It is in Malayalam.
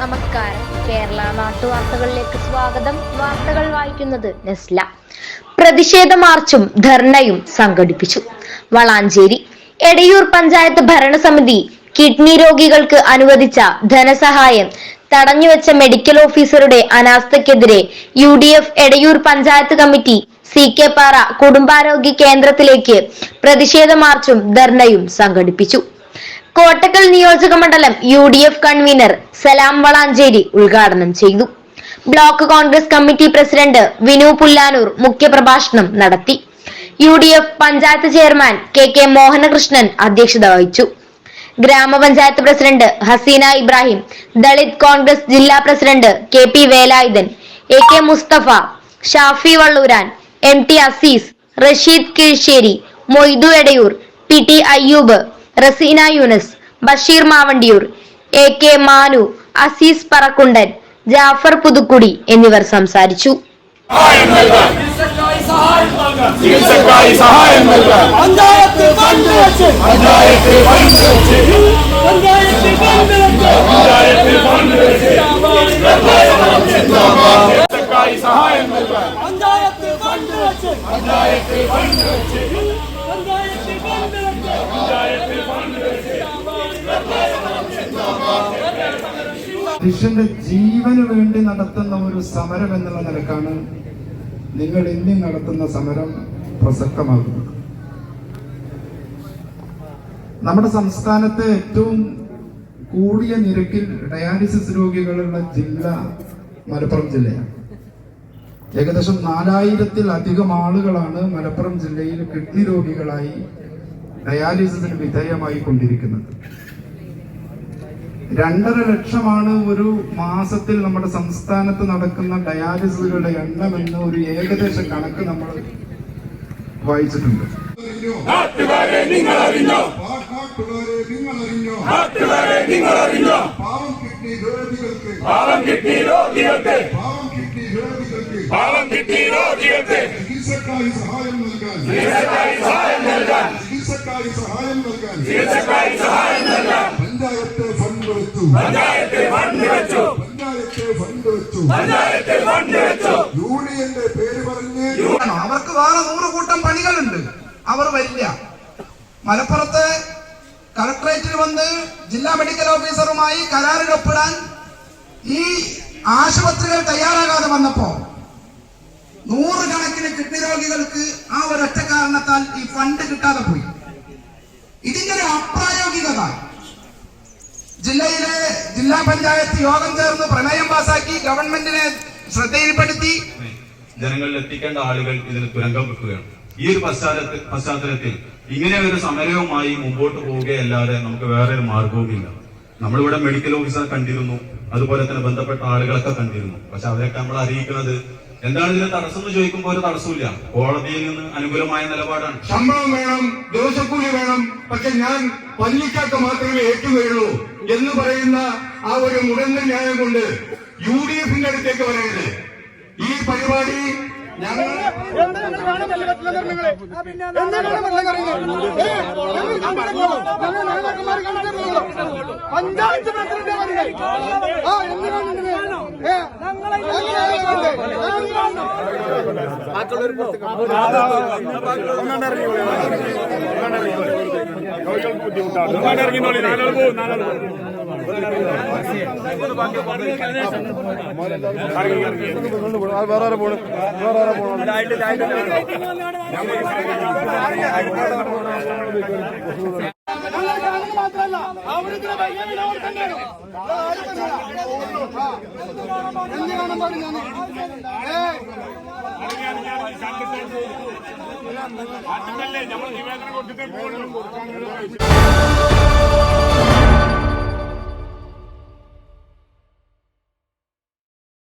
നമസ്കാരം. കേരള നാട്ടുവാർത്തകളിലേക്ക് സ്വാഗതം. വാർത്തകൾ വായിക്കുന്നത് നെസ്ല. പ്രതിഷേധ മാർച്ചും ധർണയും സംഘടിപ്പിച്ചു. വളാഞ്ചേരി. എടയൂർ പഞ്ചായത്ത് ഭരണസമിതി കിഡ്നി രോഗികൾക്ക് അനുവദിച്ച ധനസഹായം തടഞ്ഞുവെച്ച മെഡിക്കൽ ഓഫീസറുടെ അനാസ്ഥക്കെതിരെ U D F Edayur panchayat committee C K Para കുടുംബാരോഗ്യ കേന്ദ്രത്തിലേക്ക് പ്രതിഷേധ മാർച്ചും ധർണയും സംഘടിപ്പിച്ചു. കോട്ടക്കൽ നിയോജക മണ്ഡലം U D F convener Salam Valanchery ഉദ്ഘാടനം ചെയ്തു. Block Congress committee president Vinu Pullanur മുഖ്യപ്രഭാഷണം നടത്തി. U D F panchayat chairman K K Mohanakrishnan അധ്യക്ഷത വഹിച്ചു. ഗ്രാമപഞ്ചായത്ത് പ്രസിഡന്റ് ഹസീന ഇബ്രാഹിം ദളിത് കോൺഗ്രസ് ജില്ലാ president K P Velayudhan A K Mustafa Shafi Valluran M T Azeez Rasheed Keezhssery Moidu Edayur P T Ayyub Raseena Yunus Basheer Mavandiyur A K Manu Azeez Parakkundan Jaffar Puthukkudi എന്നിവർ സംസാരിച്ചു സഹായം പഞ്ചായത്ത് പഞ്ചായത്ത് മനുഷ്യന്റെ ജീവന് വേണ്ടി നടത്തുന്ന ഒരു സമരം എന്നുള്ള നിലക്കാണ് നിങ്ങൾ ഇനി നടത്തുന്ന സമരം പ്രസക്തമാകുന്നത്. നമ്മുടെ സംസ്ഥാനത്തെ ഏറ്റവും കൂടിയ നിരക്കിൽ ഡയാലിസിസ് രോഗികളുള്ള ജില്ല മലപ്പുറം ജില്ലയാണ്. ഏകദേശം നാലായിരത്തിൽ അധികം ആളുകളാണ് മലപ്പുറം ജില്ലയിൽ കിഡ്നി രോഗികളായി ഡയാലിസിസിന് വിധേയമായി കൊണ്ടിരിക്കുന്നത് രണ്ടര ലക്ഷമാണ് ഒരു മാസത്തിൽ നമ്മുടെ സംസ്ഥാനത്ത് നടക്കുന്ന ഡയാലിസിസുകളുടെ എണ്ണം എന്ന ഒരു ഏകദേശ കണക്ക് നമ്മൾ വായിച്ചിട്ടുണ്ട്. നാട്ടുകാരെ നിങ്ങൾ അറിഞ്ഞോ നാട്ടുകാരെ നിങ്ങൾ അറിഞ്ഞോ നാട്ടുകാരെ നിങ്ങൾ അറിഞ്ഞോ പാവം കിഡ്നി രോഗികൾക്ക്. പാവം കിഡ്നി രോഗികൾക്ക്. പാവം കിഡ്നി രോഗികൾക്ക് രോഗികൾക്ക്. ചികിത്സക്കായി സഹായം നൽകാൻ. ചികിത്സക്കായി സഹായം നൽകാൻ. ചികിത്സക്കായി സഹായം നൽകാൻ. ചികിത്സക്കായി സഹായം നൽകാൻ. പഞ്ചായത്ത് വെച്ചു പഞ്ചായത്ത് ഫണ്ട് വെച്ചു. പഞ്ചായത്ത് ഫണ്ട് വെച്ചു. പഞ്ചായത്ത് ഫണ്ട് വെച്ചു. യൂണിയന്റെ പേര് പറഞ്ഞ് അവർക്ക് വേറെ നൂറ് കൂട്ടം പണികളുണ്ട്. അവർ വരില്ല. മലപ്പുറത്ത് കളക്ടറേറ്റിൽ വന്ന് ജില്ലാ മെഡിക്കൽ ഓഫീസറുമായി കരാറിൽ ഒപ്പിടാൻ ഈ ആശുപത്രികൾ തയ്യാറാകാതെ വന്നപ്പോ നൂറുകണക്കിന് കിഡ്നി രോഗികൾക്ക് ആ ഒരൊറ്റ കാരണത്താൽ ഈ ഫണ്ട് കിട്ടാതെ പോയി. ഇതിന്റെ ഒരു അപ്രായോഗികത ജില്ലയിലെ ജില്ലാ പഞ്ചായത്ത് യോഗം ചേർന്ന് പ്രമേയം പാസാക്കി ഗവൺമെന്റിനെ ശ്രദ്ധയിൽപ്പെടുത്തി. ജനങ്ങളിൽ എത്തിക്കേണ്ട ആളുകൾ ഇതിന് തുരങ്കം വെക്കുകയാണ്. ഈ ഒരു പശ്ചാത്തലത്തിൽ പശ്ചാത്തലത്തിൽ ഇങ്ങനെ ഒരു സമരവുമായി മുമ്പോട്ട് പോവുകയല്ലാതെ നമുക്ക് വേറെ ഒരു മാർഗവുമില്ല. നമ്മളിവിടെ മെഡിക്കൽ ഓഫീസർ കണ്ടിരുന്നു അതുപോലെ തന്നെ ബന്ധപ്പെട്ട ആളുകളൊക്കെ കണ്ടിരുന്നു പക്ഷെ അവരൊക്കെ നമ്മൾ അറിയിക്കുന്നത് എന്താണ് ഇതിന് തടസ്സം എന്ന് ചോദിക്കുമ്പോൾ ഒരു തടസ്സമില്ല കോടതിയിൽ നിന്ന് അനുകൂലമായ നിലപാടാണ് ശമ്പളം വേണം ദിവസക്കൂലി വേണം പക്ഷെ ഞാൻ പല്ലിക്കാത്ത മാത്രമേ ഏറ്റുകയുള്ളൂ എന്ന് പറയുന്ന ആ ഒരു മുടന്ത ന്യായം കൊണ്ട് യു ഡി എഫിന്റെ അടുത്തേക്ക് വരരുത് ഈ പരിപാടി ഞങ്ങൾ പഞ്ചായത്ത് പ്രസിഡന്റ് പറഞ്ഞേ ആ എന്തിനാണ് ഏ ഞങ്ങൾ കാണുന്നത് മാത്രമല്ല അവിടുത്തെ പയ്യനെ അവർ തന്നെയാണ് എന്ത് കാണാൻ പാടില്ല ഏ നമ്മൾ നിവേദനം കൊടുത്തിട്ട് പോകുന്നു